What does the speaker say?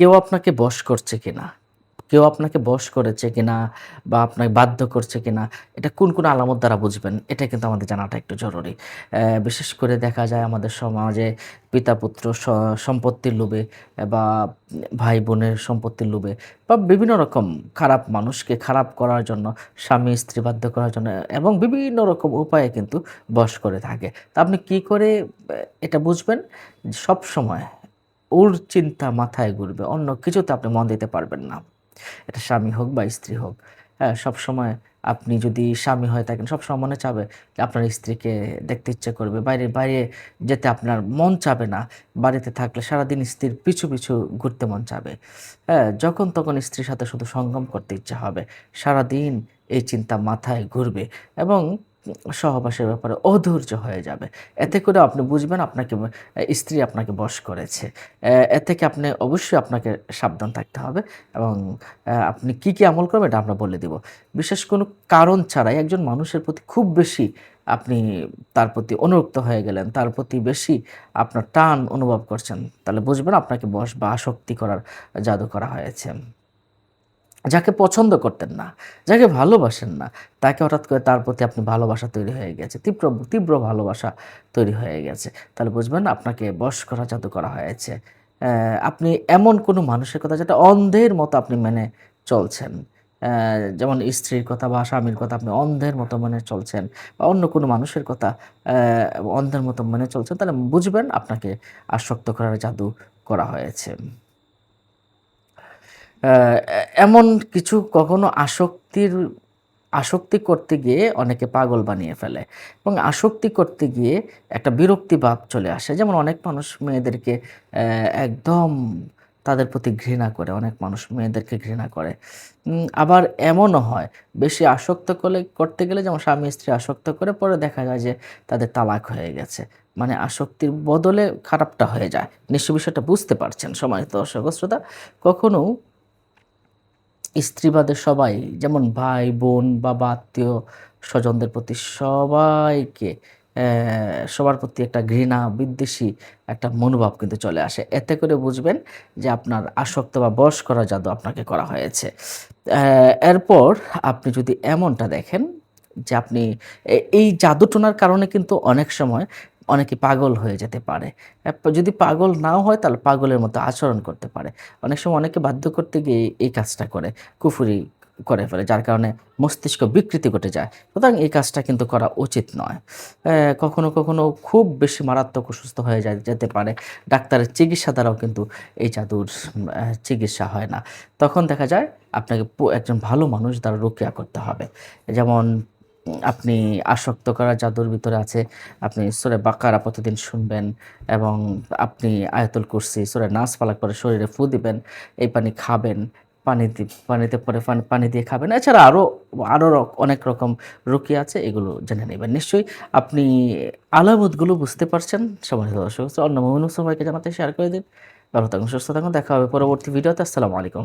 কেউ আপনাকে বশ করছে কিনা? কেউ আপনাকে বশ করেছে কিনা বা আপনাকে বাধ্য করছে কিনা? এটা কোন কোন আলামত দ্বারা বুঝবেন? এটা কিন্তু আমাদের জানাটা একটু জরুরি। বিশেষ করে দেখা যায় আমাদের সমাজে পিতা পুত্র সম্পত্তির লোভে বা ভাই বোনের সম্পত্তির লোভে বা বিভিন্ন রকম খারাপ মানুষকে খারাপ করার জন্য, স্বামী স্ত্রী বাধ্য করার জন্য এবং বিভিন্ন রকম উপায়ে কিন্তু বশ করে থাকে। তা আপনি কি করে এটা বুঝবেন? সব সময় ওর চিন্তা মাথায় ঘুরবে। অন্য কিছুতে আপনি মন দিতে পারবেন না। এটা স্বামী হোক বা স্ত্রী হোক হ্যাঁ সবসময় আপনি যদি স্বামী হয়ে থাকেন, সবসময় মনে চাবে যে আপনার স্ত্রীকে দেখতে ইচ্ছে করবে। বাইরে বাইরে যেতে আপনার মন চাবে না। বাড়িতে থাকলে সারাদিন স্ত্রীর পিছু পিছু ঘুরতে মন চাবে। হ্যাঁ যখন তখন স্ত্রীর সাথে শুধু সঙ্গম করতে ইচ্ছা হবে। সারাদিন এই চিন্তা মাথায় ঘুরবে এবং সহবাসের ব্যাপারে অধৈর্য হয়ে যাবে। এতে করে আপনি বুঝবেন আপনাকে স্ত্রী আপনাকে বশ করেছে। এ থেকে আপনি অবশ্যই আপনাকে সাবধান থাকতে হবে এবং আপনি কি কি আমল করবেন এটা আমরা বলে দিব। বিশেষ কোনো কারণ ছাড়াই একজন মানুষের প্রতি খুব বেশি আপনি তার প্রতি অনুরক্ত হয়ে গেলেন, তার প্রতি বেশি আপনার টান অনুভব করছেন, তাহলে বুঝবেন আপনাকে বশ বা আসক্তি করার জাদু করা হয়েছে। যাকে পছন্দ করতেন না, যাকে ভালোবাসেন না, তাকে হঠাৎ করে তার প্রতি আপনি ভালোবাসা তৈরি হয়ে গেছে, তীব্র তীব্র ভালোবাসা তৈরি হয়ে গেছে। তাহলে বুঝবেন আপনাকে বশ করা জাদু করা হয়েছে। আপনি এমন কোনো মানুষের কথা যেটা অন্ধের মতো আপনি মেনে চলছেন। যেমন স্ত্রীর কথা বা স্বামীর কথা আপনি অন্ধের মতো মেনে চলছেন বা অন্য কোনো মানুষের কথা অন্ধের মতো মেনে চলছেন, তাহলে বুঝবেন আপনাকে আসক্ত করার জাদু করা হয়েছে। এমন কিছু কখনো আসক্তির, আসক্তি করতে গিয়ে অনেকে পাগল বানিয়ে ফেলে এবং আসক্তি করতে গিয়ে একটা বিরক্তি ভাব চলে আসে। যেমন অনেক মানুষ মেয়েদেরকে একদম তাদের প্রতি ঘৃণা করে, অনেক মানুষ মেয়েদেরকে ঘৃণা করে। আবার এমনও হয়, বেশি আসক্ত করলে, করতে গেলে যেমন স্বামী স্ত্রী আসক্ত করে পরে দেখা যায় যে তাদের তালাক হয়ে গেছে। মানে আসক্তির বদলে খারাপটা হয়ে যায়। নিশ্চয় বিষয়টা বুঝতে পারছেন সমাজ দর্শক শ্রোতা। কখনো স্ত্রীবাদের সবাই, যেমন ভাই, বোন, বাবা, আত্মীয়, স্বজনদের প্রতি সবাইকে সবার প্রতি একটা ঘৃণা, বিদ্বেষী একটা মনোভাব কিন্তু চলে আসে। এতে করে বুঝবেন যে আপনার আসক্ত বা বশ করা জাদু আপনাকে করা হয়েছে। এরপর আপনি যদি এমনটা দেখেন যে আপনি এই জাদুটোনার কারণে কিন্তু অনেক সময় অনেকে পাগল হয়ে যেতে পারে। যদি পাগল নাও হয় তাহলে পাগলের মতো আচরণ করতে পারে। অনেক সময় অনেকে বাধ্য করতে গিয়ে এই কাজটা করে, কুফুরি করে ফেলে, যার কারণে মস্তিষ্ক বিকৃতি ঘটে যায়। সুতরাং এই কাজটা কিন্তু করা উচিত নয়। কখনো কখনো খুব বেশি মারাত্মক অসুস্থ হয়ে যায়, যেতে পারে। ডাক্তারের চিকিৎসা দ্বারাও কিন্তু এই জাদুর চিকিৎসা হয় না। তখন দেখা যায় আপনাকে একজন ভালো মানুষ দ্বারা রোকেয়া করতে হবে। যেমন আপনি আসক্ত করা জাদুর ভিতরে আছে। আপনি সোরে বাকারা প্রতিদিন শুনবেন এবং আপনি আয়াতুল কুরসি, সোরে নাচ পালাক করে শরীরে ফু দিবেন, এই পানি খাবেন, পানি পানিতে পরে পানি পানি দিয়ে খাবেন। এছাড়া আরও আরও অনেক রকম রুকি আছে, এগুলো জেনে নেবেন নিশ্চয়ই। আপনি আলামতগুলো বুঝতে পারছেন। সমাজ দর্শক, অন্য মমিন সবাইকে জানাতে শেয়ার করে দিন। ভালো থাকুন, সুস্থ থাকুন, দেখা হবে পরবর্তী ভিডিওতে। আসসালামু আলাইকুম।